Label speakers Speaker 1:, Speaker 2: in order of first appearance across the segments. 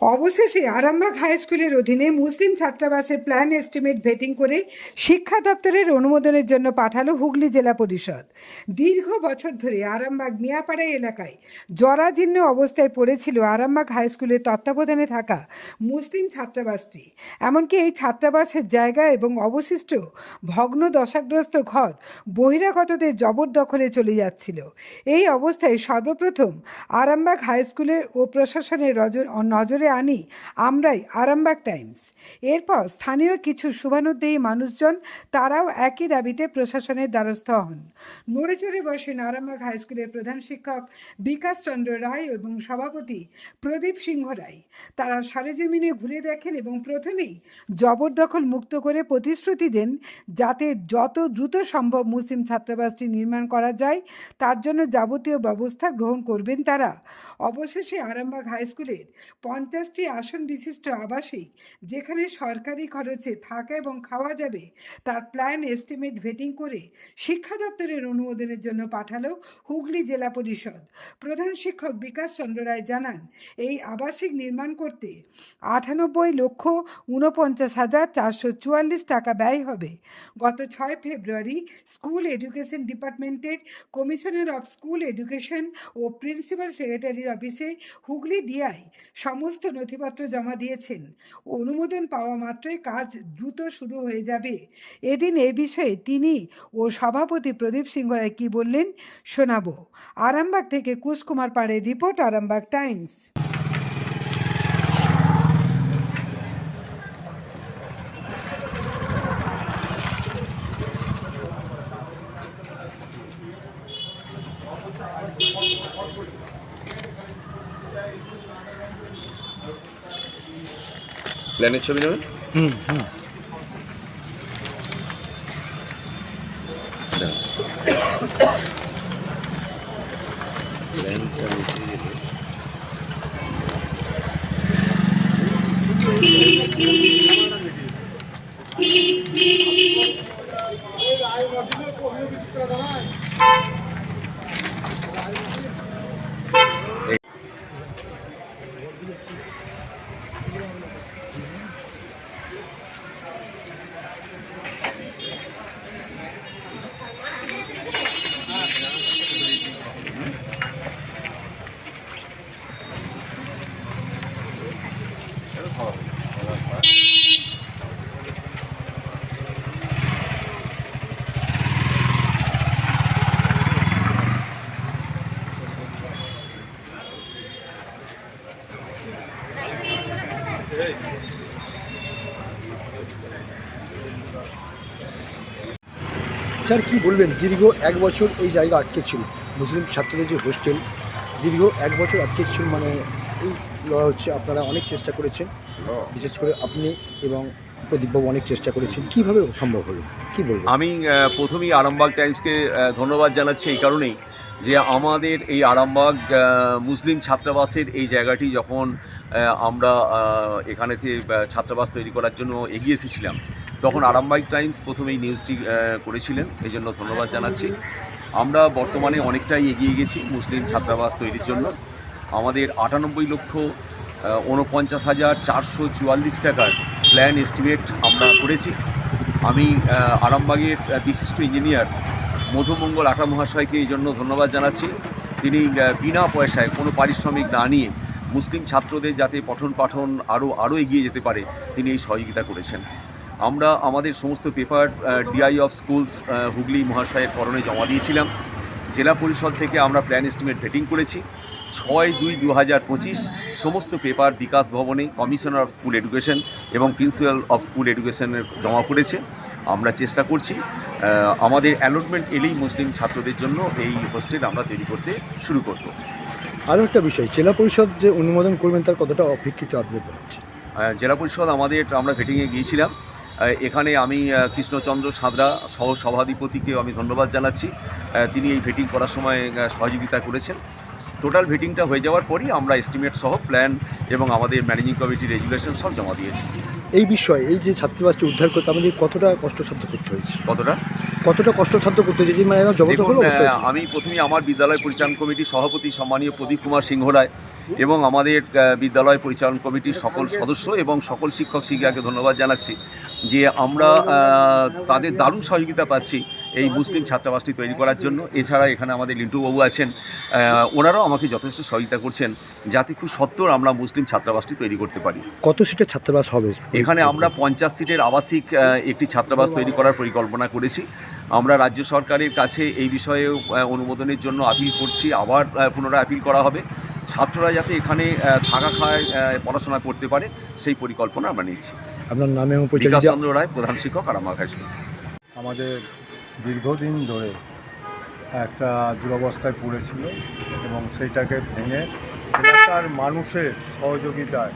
Speaker 1: অবশেষে আরামবাগ হাই স্কুলের অধীনে মুসলিম ছাত্রাবাসের প্ল্যান এস্টিমেট ভেটিং করে শিক্ষা দপ্তরের অনুমোদনের জন্য পাঠালো হুগলি জেলা পরিষদ। দীর্ঘ বছর ধরে আরামবাগ মিয়াপাড়া এলাকায় জরাজীর্ণ অবস্থায় পড়েছিল আরামবাগ হাই স্কুলের তত্ত্বাবধানে থাকা মুসলিম ছাত্রাবাসটি। এমনকি এই ছাত্রাবাসের জায়গা এবং অবশিষ্ট ভগ্ন দশাগ্রস্ত ঘর বহিরাগতদের জবরদখলে চলে যাচ্ছিল। এই অবস্থায় সর্বপ্রথম আরামবাগ হাই স্কুলের ও প্রশাসনের নজরে আনি, আমরাই আরামবাগ টাইমস। এরপর স্থানীয় কিছু শুভানুদ্দেয়ী মানুষজন তারাও একই দাবিতে প্রশাসনের দ্বারস্থ হন। নড়েচড়ে বসেন আরামবাগ হাই স্কুলের প্রধান শিক্ষক বিকাশ চন্দ্র রায় এবং সভাপতি প্রদীপ সিংহ রায়। তারা সরেজমিনে ঘুরে দেখেন এবং প্রথমেই জবরদখল মুক্ত করে প্রতিশ্রুতি দেন যাতে যত দ্রুত সম্ভব মুসলিম ছাত্রাবাসটি নির্মাণ করা যায়, তার জন্য যাবতীয় ব্যবস্থা গ্রহণ করবেন তারা। অবশেষে আরামবাগ হাই স্কুলের পঞ্চাশটি আসন বিশিষ্ট আবাসিক, যেখানে সরকারি খরচে থাকা এবং খাওয়া যাবে, তার প্ল্যান এস্টিমেট ভেটিং করে শিক্ষা দপ্তরের অনুমোদনের জন্য পাঠালো হুগলি জেলা পরিষদ। প্রধান শিক্ষক বিকাশ চন্দ্র রায় জানান, এই আবাসিক নির্মাণ করতে আটানব্বই লক্ষ ঊনপঞ্চাশ হাজার চারশো চুয়াল্লিশ টাকা ব্যয় হবে। গত ছয় ফেব্রুয়ারি স্কুল এডুকেশন ডিপার্টমেন্টের কমিশনার অফ স্কুল এডুকেশন ও প্রিন্সিপাল সেক্রেটারির অফিসে হুগলি ডিআই সমস্ত নথিপত্র জমা দিয়েছেন। অনুমোদন পাওয়া মাত্রই কাজ দ্রুত শুরু হয়ে যাবে। এদিন এ বিষয়ে তিনি ও সভাপতি প্রদীপ সিংহ রায় কী বললেন শোনাবো। আরামবাগ থেকে কুশকুমার পাড়ের রিপোর্ট, আরামবাগ টাইমস।
Speaker 2: প্ল্যানের ছবি নেবেন নিচে যেতে।
Speaker 3: স্যার, কি বলবেন? দীর্ঘ এক বছর এই জায়গা আটকে ছিল। মুসলিম ছাত্রদের যে হোস্টেল, দীর্ঘ এক বছর আটকে ছিল মানে এই লড়া হচ্ছে, আপনারা অনেক চেষ্টা করেছেন। বিশেষ করে আপনি এবং প্রদীপবাবু অনেক চেষ্টা করেছেন। কীভাবে সম্ভব হলো? কি বলব
Speaker 2: আমি প্রথমেই আরামবাগ টাইমসকে ধন্যবাদ জানাচ্ছি এই কারণেই। যে আমাদের এই আরামবাগ মুসলিম ছাত্রাবাসের এই জায়গাটি যখন আমরা এখানেতে ছাত্রাবাস তৈরি করার জন্য এগিয়ে এসেছিলাম তখন আরামবাগ টাইমস প্রথমেই নিউজটি করেছিলেন। এই জন্য ধন্যবাদ জানাচ্ছি। আমরা বর্তমানে অনেকটাই এগিয়ে গেছি মুসলিম ছাত্রাবাস তৈরির জন্য। আমাদের আটানব্বই লক্ষ আহ, ঊনপঞ্চাশ হাজার চারশো চুয়াল্লিশ টাকার প্ল্যান এস্টিমেট আমরা করেছি। আমি আরামবাগের বিশিষ্ট ইঞ্জিনিয়ার মধুমঙ্গল আটা মহাশয়কে এই জন্য ধন্যবাদ জানাচ্ছি। তিনি বিনা পয়সায় কোনো পারিশ্রমিক না নিয়ে মুসলিম ছাত্রদের যাতে পঠন পাঠন আরও আরও এগিয়ে যেতে পারে, তিনি এই সহযোগিতা করেছেন। আমরা আমাদের সমস্ত paper DI of schools Hooghly মহাশয়ের করণে জমা দিয়েছিলাম। জেলা পরিষদ থেকে আমরা প্ল্যান এস্টিমেট ভেটিং করেছি। ছয় দুই দু হাজার পঁচিশ সমস্ত পেপার বিকাশ ভবনে কমিশনার অফ স্কুল এডুকেশন এবং প্রিন্সিপাল অফ স্কুল এডুকেশনের জমা পড়েছে। আমরা চেষ্টা করছি আমাদের অ্যালটমেন্ট এলেই মুসলিম ছাত্রদের জন্য এই হোস্টেল আমরা তৈরি করতে শুরু করব।
Speaker 3: আরও একটা বিষয় জেলা পরিষদ যে অনুমোদন করবেন তার কতটা অপেক্ষিত আপডেট হচ্ছে
Speaker 2: জেলা পরিষদ আমাদের আমরা ভেটিংয়ে গিয়েছিলাম। এখানে আমি কৃষ্ণচন্দ্র সাঁতরা সহ সভাধিপতিকে আমি ধন্যবাদ জানাচ্ছি। তিনি এই ভেটিং করার সময় সহযোগিতা করেছেন। টোটাল ভিটিংটা হয়ে যাওয়ার পরই আমরা এস্টিমেট সহ প্ল্যান এবং আমাদের ম্যানেজিং কমিটির রেজুলেশন সব জমা দিয়েছি।
Speaker 3: এই বিষয়ে এই যে ছাত্রীবাসটি উদ্ধার করতে আমাদের কতটা কষ্টসাধ্য করতে হয়েছে?
Speaker 2: কতটা?
Speaker 3: কতটা কষ্টসাধ্য করতে হয়েছে? যে মানে জগৎ
Speaker 2: আমি প্রথমেই আমার বিদ্যালয় পরিচালন কমিটির সভাপতি সম্মানীয় প্রদীপ কুমার সিংহ রায় এবং আমাদের বিদ্যালয় পরিচালন কমিটির সকল সদস্য এবং সকল শিক্ষক শিক্ষিকাকে ধন্যবাদ জানাচ্ছি যে আমরা তাদের দারুণ সহযোগিতা পাচ্ছি এই মুসলিম ছাত্রাবাসটি তৈরি করার জন্য। এছাড়া এখানে আমাদের লিন্টুবাবু আছেন ওনারাও আমাকে যথেষ্ট সহযোগিতা করছেন যাতে খুব সত্তর আমরা মুসলিম ছাত্রাবাসটি তৈরি করতে পারি।
Speaker 3: কত সিটের ছাত্রাবাস হবে?
Speaker 2: এখানে আমরা পঞ্চাশ সিটের আবাসিক একটি ছাত্রাবাস তৈরি করার পরিকল্পনা করেছি। আমরা রাজ্য সরকারের কাছে এই বিষয়ে অনুমোদনের জন্য আপিল করছি। আবার পুনরায় আপিল করা হবে। ছাত্ররা যাতে এখানে থাকা খায় পড়াশোনা করতে পারে সেই পরিকল্পনা আমরা নিচ্ছি।
Speaker 3: আপনার নামে
Speaker 2: বিকাশ চন্দ্র রায় প্রধান শিক্ষক আরামবাগ হাই স্কুল।
Speaker 4: আমাদের দীর্ঘদিন ধরে একটা দুরবস্থায় পড়েছিল এবং সেইটাকে ভেঙে এলাকার মানুষের সহযোগিতায়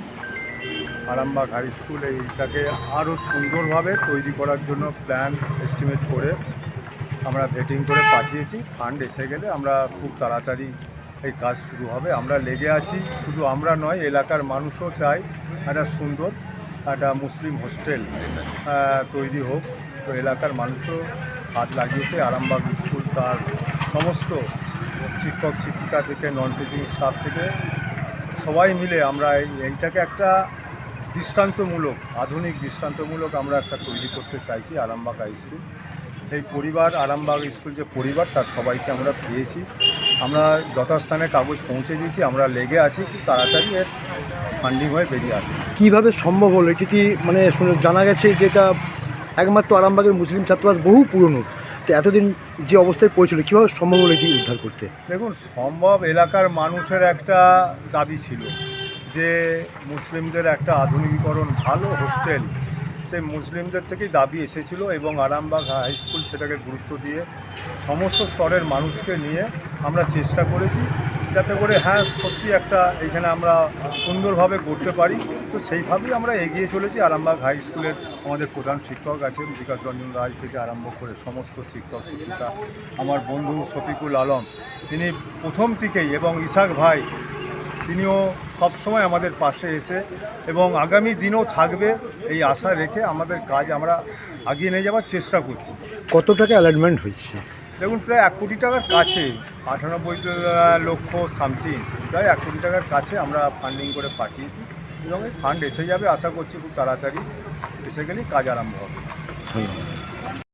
Speaker 4: আরামবাগ হাই স্কুল এইটাকে আরও সুন্দরভাবে তৈরি করার জন্য প্ল্যান এস্টিমেট করে আমরা ভেটিং করে পাঠিয়েছি ফান্ড এসে গেলে আমরা খুব তাড়াতাড়ি এই কাজ শুরু হবে। আমরা লেগে আছি, শুধু আমরা নয়, এলাকার মানুষও চাই একটা সুন্দর, একটা মুসলিম হোস্টেল তৈরি হোক। তো এলাকার মানুষও হাত লাগিয়েছে, আরামবাগ স্কুল তার সমস্ত শিক্ষক, শিক্ষিকা থেকে নন টিচিং স্টাফ থেকে, সবাই মিলে আমরা এই- এইটাকে একটা দৃষ্টান্তমূলক, আধুনিক দৃষ্টান্তমূলক আমরা একটা তৈরি করতে চাইছি আরামবাগ হাই স্কুল এই পরিবার আরামবাগ স্কুল যে পরিবার তার সবাইকে আমরা পেয়েছি। আমরা যথাস্থানে কাগজ পৌঁছে দিয়েছি আমরা লেগে আছি খুব তাড়াতাড়ি এর ফান্ডিং হয়ে বেরিয়ে আসি
Speaker 3: কীভাবে সম্ভব হলো? এটি কি মানে শুনে জানা গেছে যে এটা একমাত্র আরামবাগের মুসলিম ছাত্রাবাস বহু পুরনো। তো এতদিন যে অবস্থায় পড়েছিল কীভাবে সম্ভব হলো এটি উদ্ধার করতে?
Speaker 4: দেখুন সম্ভব এলাকার মানুষের একটা দাবি ছিল যে মুসলিমদের একটা আধুনিকীকরণ ভালো হোস্টেল সেই মুসলিমদের থেকেই দাবি এসেছিল এবং আরামবাগ হাই স্কুল সেটাকে গুরুত্ব দিয়ে সমস্ত স্তরের মানুষকে নিয়ে আমরা চেষ্টা করেছি যাতে করে হ্যাঁ সত্যি একটা এখানে আমরা সুন্দরভাবে করতে পারি। তো সেইভাবেই আমরা এগিয়ে চলেছি। আরামবাগ হাই স্কুলের আমাদের প্রধান শিক্ষক আছেন বিকাশ রঞ্জন রায় থেকে আরম্ভ করে সমস্ত শিক্ষক, শিক্ষিকা, আমার বন্ধু শফিকুল আলম। তিনি প্রথম থেকেই এবং ইসাক ভাই তিনিও সবসময় আমাদের পাশে এসে এবং আগামী দিনও থাকবে এই আশা রেখে আমাদের কাজ আমরা আগিয়ে নিয়ে যাওয়ার চেষ্টা করছি।
Speaker 3: কত টাকা অ্যালাইনমেন্ট হয়েছে?
Speaker 4: দেখুন প্রায় এক কোটি টাকার কাছে আটানব্বই লক্ষ সামথিং প্রায় এক কোটি টাকার কাছে আমরা ফান্ডিং করে পাঠিয়েছি এবং এই ফান্ড এসে যাবে আশা করছি খুব তাড়াতাড়ি এসে গেলেই কাজ আরম্ভ হবে।
Speaker 3: ধন্যবাদ।